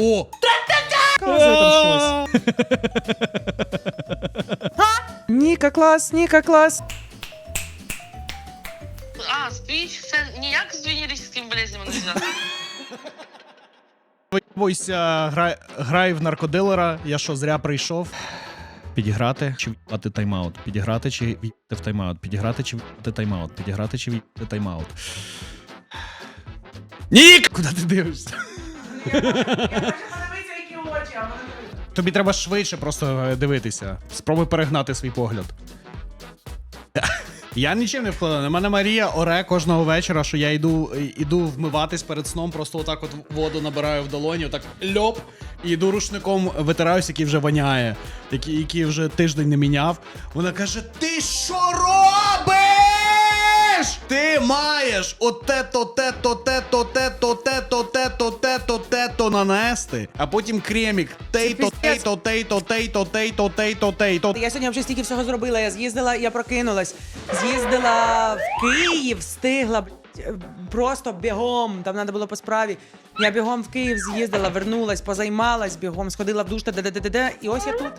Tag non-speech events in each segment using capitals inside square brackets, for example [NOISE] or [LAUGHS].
О! Показує там щось. Ніка клас, Ніка клас. А, спіч, це ніяк з венерическим болезням не зв'язано. Грай, грай в наркодилера. Я що, зря прийшов? Підіграти чи в'їбати тайм-аут? Підіграти чи в'їбати в тайм-аут? Підіграти чи в'їбати тайм-аут? Підіграти чи в'їбати тайм-аут? Нік! Куди ти дивишся? Тобі треба швидше просто е, дивитися. Спробуй перегнати свій погляд. Я нічим не вкладаю. Мене Марія оре кожного вечора, що я йду, йду вмиватись перед сном, просто отак от воду набираю в долоні, отак льоп, і йду рушником витираюсь, який вже воняє, який, який вже тиждень не міняв. Вона каже: Ти що робиш? Ти маєш оте-то, те-то, те-то, те-то, те-то, те-то, те-то, те-то нанести, а потім кремік. Тейто, тейто, тейто, тейто, тейто, тейто, тейто. Я сьогодні вже стільки всього зробила. Я з'їздила, я прокинулась. З'їздила в Київ, встигла блядь, просто бігом. Там треба було по справі. Я бігом в Київ з'їздила, вернулась, позаймалась бігом, сходила в душ, де де де де де І ось я тут.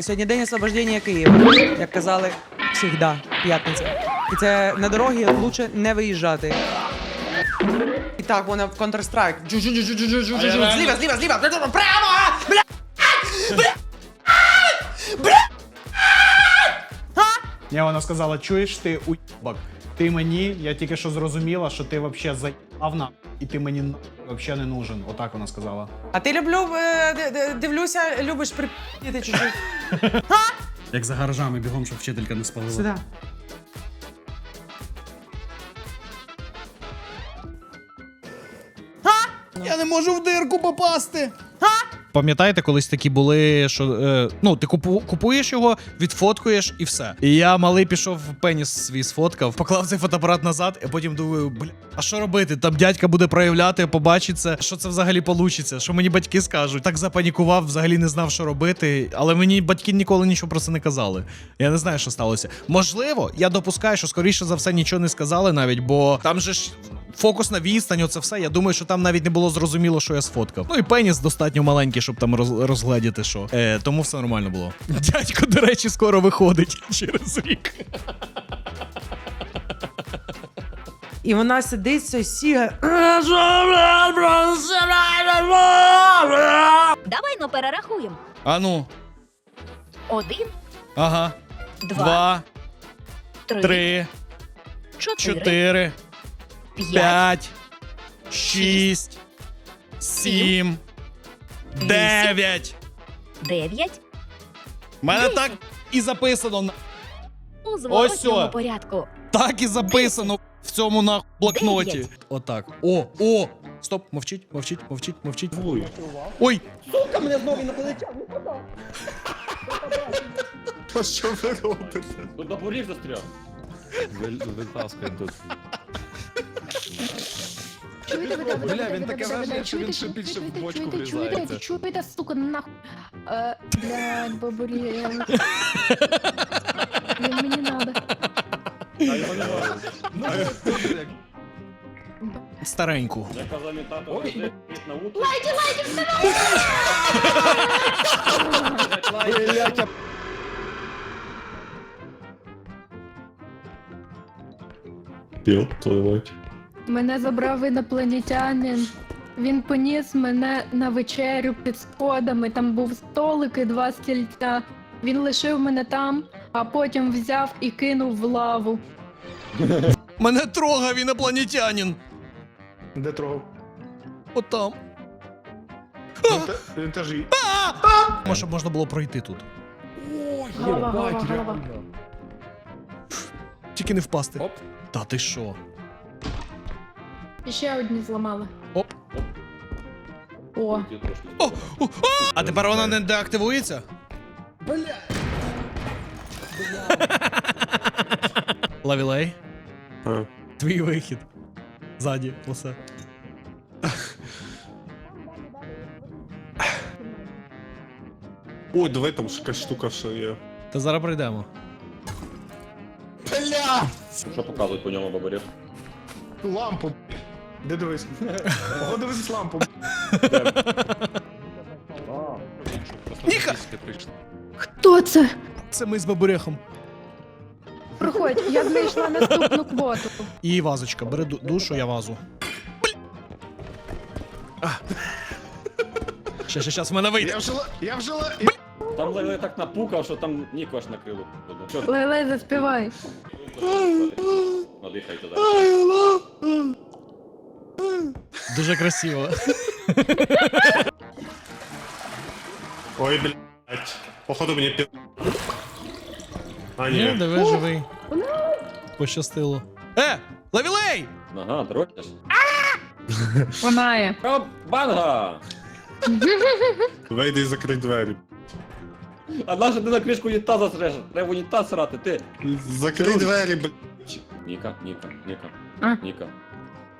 Сьогодні день освобождення Києва, як казали завжди, п'ятниця. І це на дорогі лучше не виїжджати. І так, вона в Counter-Strike. Зліва, зліва, зліва, прямо! Бля! Ні, вона сказала, чуєш ти уїбак. Ти мені, я тільки що зрозуміла, що ти вообще заїбав і ти мені вообще не нужен. Отак вона сказала. А ти люблю, е, дивлюся, любиш припіти чуть-чуть. [LAUGHS] Як за гаражами бігом, щоб вчителька не спалила. Сюди. Я не можу в дирку попасти. Пам'ятаєте, колись такі були, що е, ну ти купу, купуєш його, відфоткуєш і все. І я малий пішов пеніс свій сфоткав, поклав цей фотоапарат назад, і потім думаю, бля, а що робити? Там дядька буде проявляти, побачить це. Що це взагалі получиться? Що мені батьки скажуть? Так запанікував, взагалі не знав, що робити. Але мені батьки ніколи нічого про це не казали. Я не знаю, що сталося. Можливо, я допускаю, що скоріше за все нічого не сказали навіть, бо там же ж фокус на відстань, оце все. Я думаю, що там навіть не було зрозуміло, що я сфоткав. Ну і пеніс достатньо маленький, щоб там роз, розгледіти, що. Е, тому все нормально було. [LAUGHS] Дядько, до речі, скоро виходить [LAUGHS] через рік. І вона сидить, сосіга. Давай ну перерахуємо. А ну, Один, ага. два, Два, три, три, чотири, чотири, п'ять, п'ять, шість, сім, дев'ять. дев'ять У мене так і записано. на- у зворотньому сьо. порядку. Так і записано в цьому на блокноті. Дев'ять. Отак. О, о! Стоп, мовчіть, мовчіть, мовчіть, мовчіть. Ой! Що ви робите? Тут бабурів застряв. Витаскує тут. Чуєте, ви там, Бля, він таке враження, що він ще більше в бочку чуєте, врізається. чуєте, чуєте, сука, нахуй. Е, Блядь, бабурі. Він мені [LAUGHS] надо. Стареньку. Я казав тато, що на утро. Піл, твою мать. Мене забрав інопланетянин. Він поніс мене на вечерю під сходами. Там був столик і два стільця. Він лишив мене там, а потім взяв і кинув в лаву. Мене трогав інопланетянин. Де трогав? Отам. Він те- Він теж і... Може, щоб можна було пройти тут. Голова, голова, голова. Тільки не впасти. Оп. Та ти що? І ще одні зламали. Оп. О. О, о, о! А тепер вона не деактивується? Лавілей, А. твій вихід. Ззаді, усе. Ой, давай там ж якась штука ще є. Та зараз пройдемо. Що показують по ньому бабурів? Лампу. Де дивись? Ого, дивись лампу. Ніка! Хто це? Це ми з бабурехом. Проходь, я знайшла наступну квоту. І вазочка, бери душу, я вазу. Ще, ще, щас в мене вийде. Я вжила, я вжила. Там Леле так напукав, що там Ніку аж накрило. Що заспівай. надихайте далі. Дуже красиво. Ой, блядь. Походу мені пі... А, Ні, ні. диви, живий. Пощастило. Е! Лавілей! Ага, дротяш. Вона є. Оп, банга! Вийди і закрий двері. А наша ти на кришку унітаза среш? Треба унітаз срати, ти. Закрий двері, блядь. Ніка, Ніка, Ніка, А? Ніка.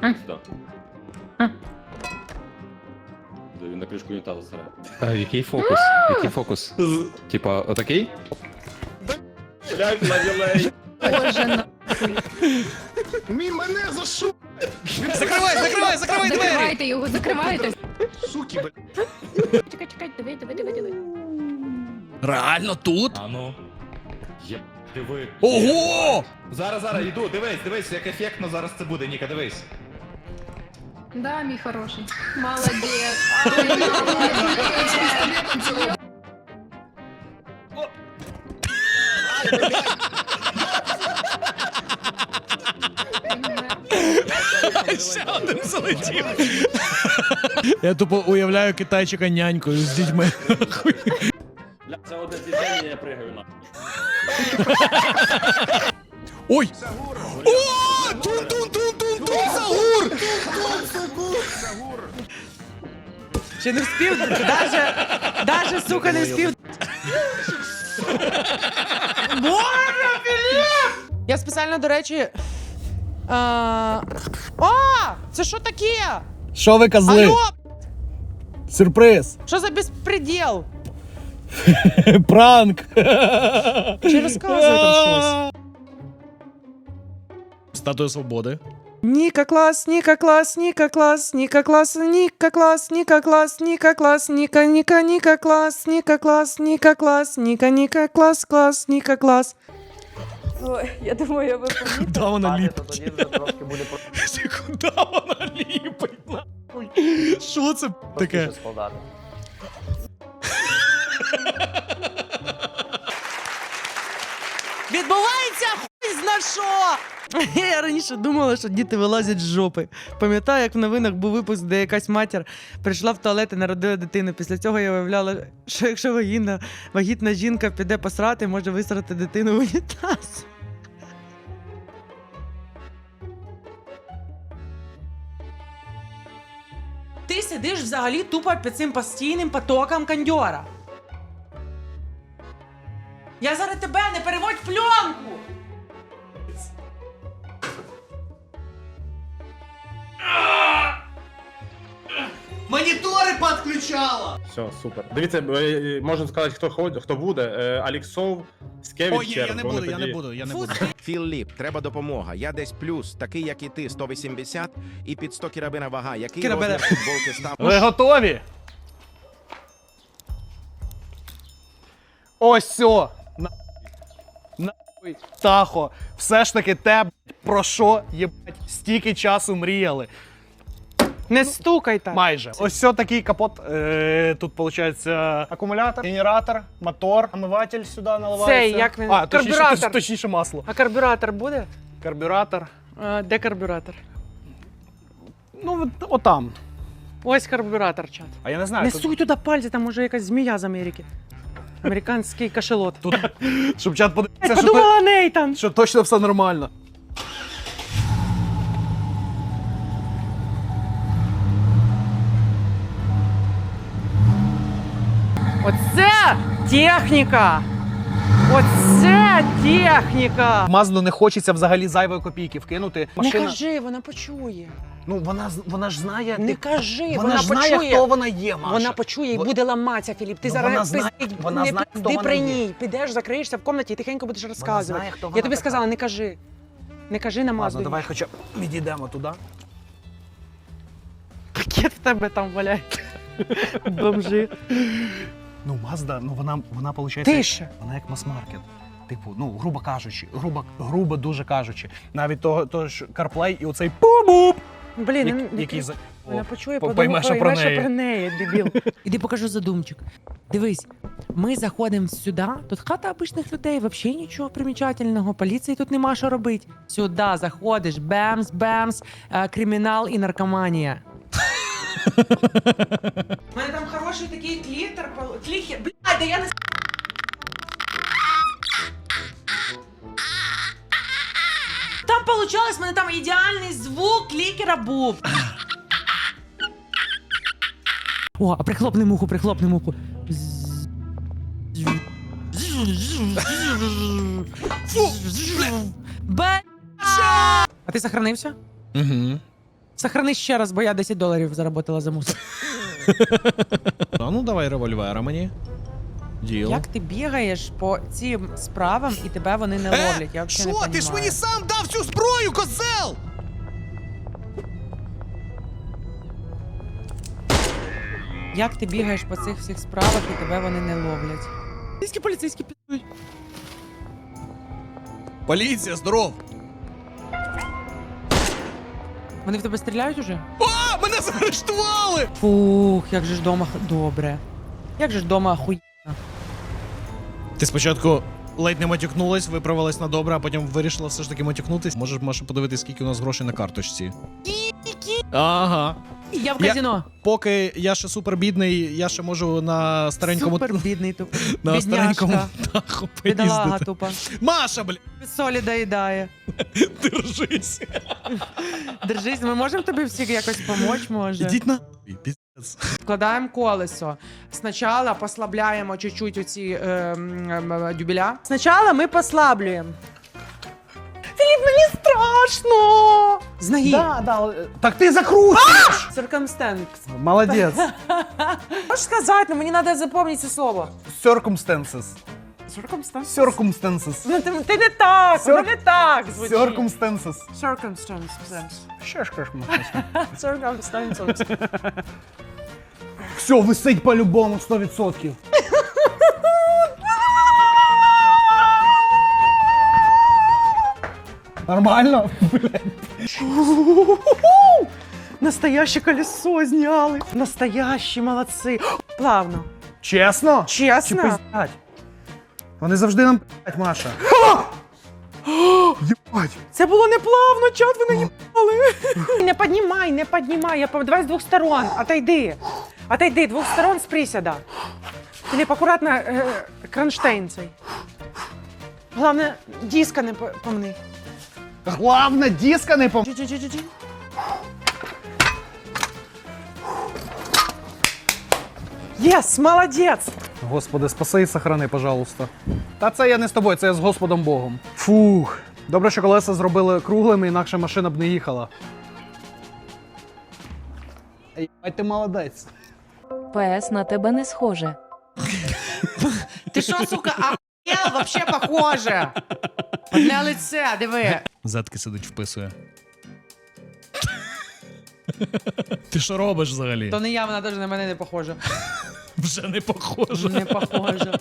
А? Сюди. Де він на кришку унітаза сре. А, який фокус? Який фокус? Типа, отакий? Глянь, лавілей! Боже, на. Мій мене за шу... Закривай, закривай, закривай двері! Закривайте його, закривайте. Суки, блядь. Чекай, чекай, диви, диви, диви, диви. Реально тут? А ну. Є. Диви. Ого! Зараз, зараз, іду, дивись, дивись, як ефектно зараз це буде, Ніка, дивись. Да, мій хороший. Молодець. Ой, молодець. Ще один залетів. Я тупо уявляю китайчика нянькою з дітьми. Бля, це одне зізнання, я пригаю на. Ой! О! Ще не вспів, даже, даже, сука, не вспів. Боже, Філіп! Я спеціально, до речі. А, а, це що таке? Що ви козли? Алло, Сюрприз! що за безпреділ? [LAUGHS] Пранк! Чи розказує там щось? Статуя свободи. Ніка клас, Ніка клас, Ніка клас, Ніка клас, Ніка клас, Ніка клас, Ніка клас, Ніка, Ніка, Ніка клас, Ніка клас, Ніка клас, Ніка, Ніка клас, клас, Ніка клас. Ой, я думаю, ви Куди вона ліпить? Куди вона ліпить? нахуй? Що це таке? Відбувається зна що! [LAUGHS] Я раніше думала, що діти вилазять з жопи. Пам'ятаю, як в новинах був випуск, де якась матір прийшла в туалет і народила дитину. Після цього я виявляла, що якщо вагітна, вагітна жінка піде посрати, може висрати дитину в унітаз. Ти сидиш взагалі тупо під цим постійним потоком кондьора. Я зараз тебе не переводь пленку! Підключала! Все, супер. Дивіться, е, можемо сказати, хто ходить, хто буде. Е, Аліксов, Скевич, Ой, ні, я не вони буду, я не тоді- буду, я не буду. Філіп, треба допомога. Я десь плюс, такий як і ти, 180 і під 100 кірабина вага. Який Кірабина. розмір футболки став? Ви готові? Ось все. Нахуй, Тахо. Все ж таки те, б***ь, про що єбать стільки часу мріяли. Не стукай так. Майже. Ось все такий капот. Е, тут виходить акумулятор, генератор, мотор, омиватель сюди наливається. Цей, як він? А, точніше, Карбюратор. точ- точніше масло. А карбюратор буде? Карбюратор. А, де карбюратор? Ну, от- отам. Ось карбюратор, чат. А я не знаю. Не тут- суй туди пальці, там може якась змія з Америки. Американський кашелот. Тут, щоб чат Я подивився, що, то- подумала Нейтан. що точно все нормально. Оце техніка! Оце техніка! Мазду не хочеться взагалі зайвої копійки вкинути. Не кажи, вона почує. Ну вона з- вона ж знає. Не ти- кажи, вона, вона, ж знає, почує. хто вона є, Маша. Вона почує і буде ламатися, Філіп. Ти Ну, зараз вона знає- пиздить, вона не знає, пизди вона при є. ній. Підеш, закриєшся в кімнаті і тихенько будеш розказувати. знає, хто Я тобі така. сказала, не кажи. Не кажи на Ладно, мазду. давай хоча б відійдемо туди. Пакет в тебе там валяється. [LAUGHS] Бомжи. Ну, Мазда, ну вона, вона виходить, Тише. вона як мас-маркет. Типу, ну, грубо кажучи, грубо, грубо дуже кажучи. Навіть того, того ж CarPlay і оцей пу-буп, Блін, як- ну, який за... Вона почує, по- подумає, пойме, що про неї. про неї, дебіл. [LAUGHS] Іди покажу задумчик. Дивись, ми заходимо сюди, тут хата обичних людей, взагалі нічого примічательного, поліції тут нема що робити. Сюди заходиш, бемс, бемс, е, кримінал і наркоманія. У мене там хороший такий клітер, кліхер, блядь, да я не Там получалось, в мене там ідеальний звук клікера був. О, а прихлопни муху, прихлопни муху. Бе- А ти сохранився? Угу. Сохрани ще раз, бо я 10 доларів заработала за мусор. [LAUGHS] А ну давай револьвера мені. Діл. Як ти бігаєш по цим справам і тебе вони не ловлять? Я взагалі не Що? Ти ж понімаю. мені сам дав цю зброю, козел! Як ти бігаєш по цих всіх справах і тебе вони не ловлять? Поліцейські поліцейські підуть. Поліція, здоров! Вони в тебе стріляють уже? А, мене заарештували! Фух, як же ж дома добре. Як же ж дома охуєнно. Ти спочатку ледь не матюкнулась, виправилась на добре, а потім вирішила все ж таки матюкнутись. Можеш, Маша, подивитись, скільки у нас грошей на карточці. Ага. Я в Я- казино. Поки я ще супер бідний, я ще можу на старенькому Супер бідний тупо. [LAUGHS] на старенькому Бідняшка. даху Бідолага поїздити. тупо. Маша, бля, Без солі доїдає. [LAUGHS] держись. [LAUGHS] Держись, ми можемо тобі всі якось допомогти, може? Ідіть на. Піздець. Вкладаємо колесо. Спочатку послабляємо чуть-чуть оці е, м, м, дюбеля. Спочатку ми послаблюємо. Філіп, мені страшно! З ноги. Да, да, так ти закручуєш! Circumstance. Молодець. [LAUGHS] Можеш сказати, ну мені треба запам'ятати це слово. Circumstances. Circumstance? Circumstances. Ну, ти, ти не так, воно не так звучить. Circumstances. Circumstances. Ще ж кажемо. [LAUGHS] Circumstances. Все, висить по-любому 100%. Нормально? Настояще колесо зняли. Настоящі молодці. Плавно. Чесно? Чи Чесно? пиздять? Вони завжди нам пиздять, Маша. Єбать. Це було не плавно, чот ви наїбали. Не піднімай, не піднімай. Я по- давай з двох сторон. Отойди. Отойди, двох сторон з присяда. Філіп, акуратно е, кронштейн цей. Головне, диска не по- помни. Главне, диска не пом... Єс, молодець! Господи, спаси і сохрани, пожалуйста. Та це я не з тобою, це я з Господом Богом. Фух. Добре, що колеса зробили круглими, інакше машина б не їхала. Ей, ти молодець. ПС на тебе не схоже. Ти що, сука, ахуєл, вообще похоже. Одне лице, диви. Зетки сидить, вписує. Ти що робиш взагалі? То не я, вона теж на мене не похожа. Вже не похоже. Не похожа.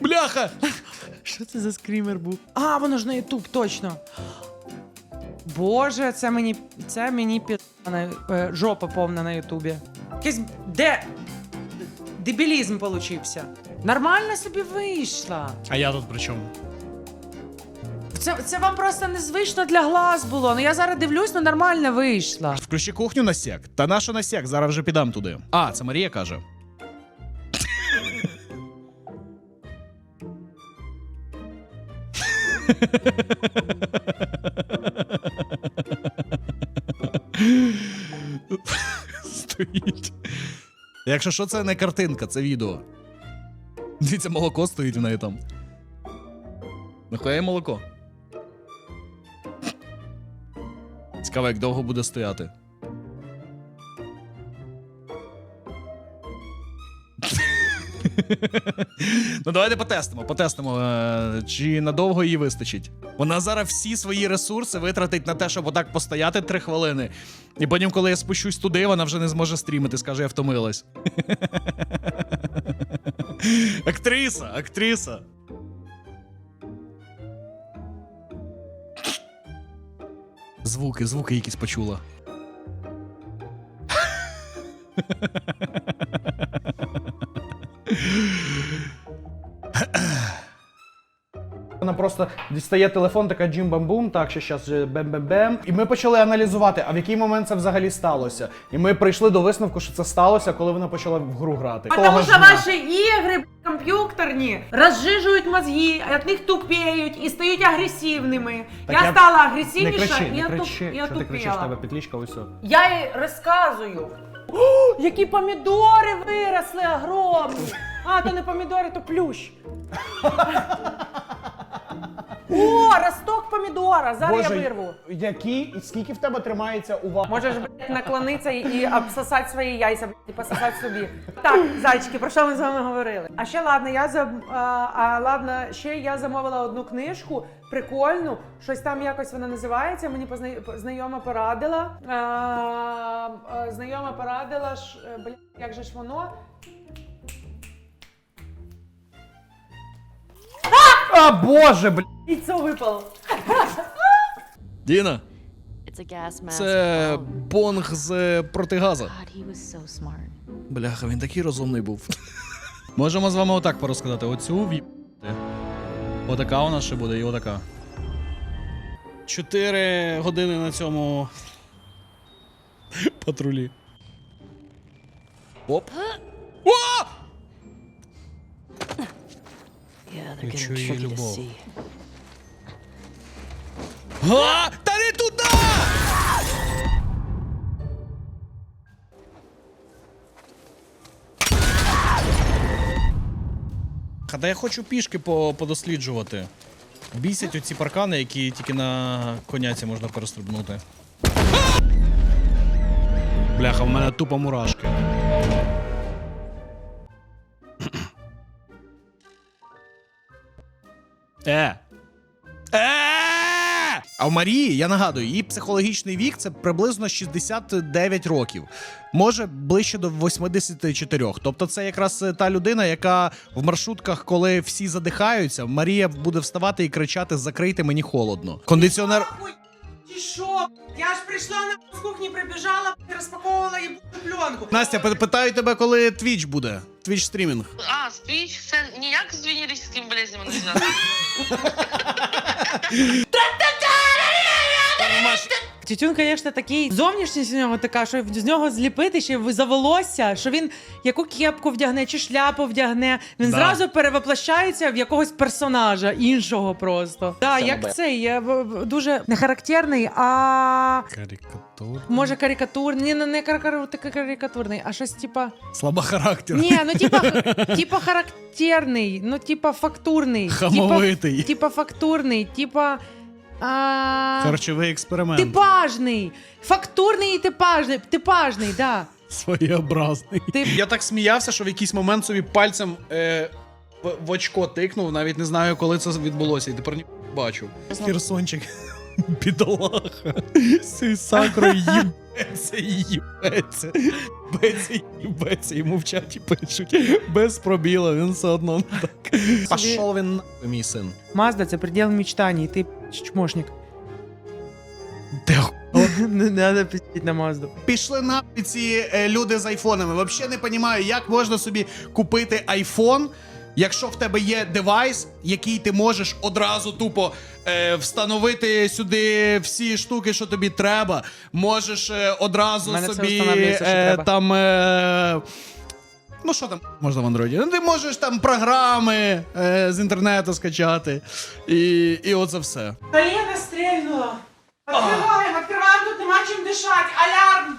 Бляха! Що це за скрімер був? А, воно ж на Ютуб, точно. Боже, це мені. Це мені пі... на- е, жопа повна на Ютубі. Якийсь де. Дебілізм получився. Нормально собі вийшла. А я тут при чому? Це, це вам просто незвично для глаз було. Ну я зараз дивлюсь, ну нормально вийшла. Включи кухню на сек. Та наша на сек, зараз вже підам туди. А, це Марія каже. Стоїть. Якщо що, це не картинка, це відео. Дивіться, молоко стоїть в неї там. Нахуя молоко? Цікаво, як довго буде стояти. [LAUGHS] ну, давайте потестимо, потестимо, е, чи надовго її вистачить. Вона зараз всі свої ресурси витратить на те, щоб отак постояти три хвилини. І потім, коли я спущусь туди, вона вже не зможе стрімити, скаже, я втомилась. [LAUGHS] актриса, актриса. Звуки, звуки якісь почула. [LAUGHS] просто дістає телефон, така джим-бам-бум, так, що зараз бем-бем-бем. І ми почали аналізувати, а в який момент це взагалі сталося. І ми прийшли до висновку, що це сталося, коли вона почала в гру грати. Что дня. ваши игры б***ь, компьютерні разжижують мозги, от них тупеють і стають агресивними. Так я, я- стала агресивніша і я, туп... я Що ти кричиш, тебе тупіла. петлічка ось. Я їй розказую. О, які помідори виросли огромні. А, то не помідори, то плющ. О, росток помідора. Зараз я вирву. які і скільки в тебе тримається увага? Можеш блядь, наклонитися і, і обсосати свої яйця блядь, і пососати собі. Так, зайчики, про що ми з вами говорили? А ще ладно, я за а, а ладно, ще я замовила одну книжку, прикольну, щось там якось вона називається. Мені позна- знайома порадила. А, а, знайома порадила, е, блядь, як же ж воно? А боже, бля. Яйцо випало. Діна, це бонг з протигаза. He was so smart. Бляха, він такий розумний був. [LAUGHS] Можемо з вами отак порозказати. Оцю в'їбати. Отака у нас ще буде і отака. Чотири години на цьому [LAUGHS] патрулі. Оп. О! Yeah, Відчую її любов. А! Та не туди! Та я хочу пішки по- подосліджувати. Бісять оці паркани, які тільки на коняці можна перестрибнути. Бляха, в мене тупо мурашки. Е. Е! А в Марії, я нагадую, її психологічний вік це приблизно 69 років, може ближче до 84. Тобто, це якраз е, та людина, яка в маршрутках, коли всі задихаються, Марія буде вставати і кричати: Закрийте мені холодно. Кондиціонер. Ти що? Я ж прийшла на з кухні, прибіжала, розпаковувала і пленку. Настя, питаю тебе, коли твіч буде. Твіч стрімінг. А, твіч це ніяк з венерическими болезнями не зв'язано. Тютюн, звісно, такий зовнішність у нього така, що з нього зліпити ще за волосся, що він яку кепку вдягне чи шляпу вдягне. Він Да. зразу перевоплощається в якогось персонажа іншого просто. Так, як цей я в- в- дуже не характерний, а Карикатур. може карикатурний. Ні, ну, не карикатур- такий карикатурний, а щось типа. Слаба характер. Ні, ну типа, [LAUGHS] типа характерний, ну типа фактурний. Хамовитий. Типа, типа фактурний, типа. А... Харчовий експеримент. Типажний! Фактурний і типажний. Типажний, да. Своєобразний. Ти- Я так сміявся, що в якийсь момент собі пальцем е, в, в очко тикнув, навіть не знаю, коли це відбулося, і тепер не бачу. Херсончик, [LAUGHS] бідолаха, цією сакрою [LAUGHS] їбеться, і їбеться, і їбеться, йому в чаті пишуть, без пробіла, він все одно не так. Пішов він нахуй, мій син. Мазда це предел мечтаний, ти чмошник. Де Не треба піздіть на Мазду. Пішли нахуй ці е, люди з айфонами. Взагалі не розумію, як можна собі купити айфон, якщо в тебе є девайс, який ти можеш одразу тупо е, встановити сюди всі штуки, що тобі треба. Можеш е, одразу В мене це собі встановлюється, що е, треба. там. Е, Ну, що там можна в андроїді? Ну, ти можеш там програми е, з інтернету скачати. І, і оце все. Колено стрельнуло. Откриваємо, відкриваємо, тут нема чим дишати. Алярм!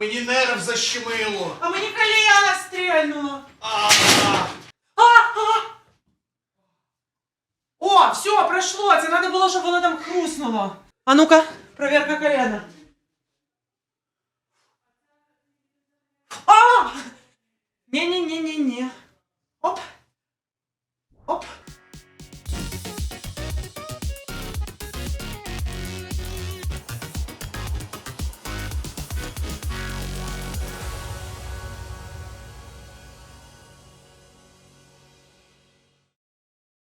Мені нерв защемило. А мені колено стрельнуло. А, а. О, все, пройшло. Це треба було, щоб воно там хрустнуло. А ну-ка, проверка колена. А! Не-не-не-не-не. Оп. Оп.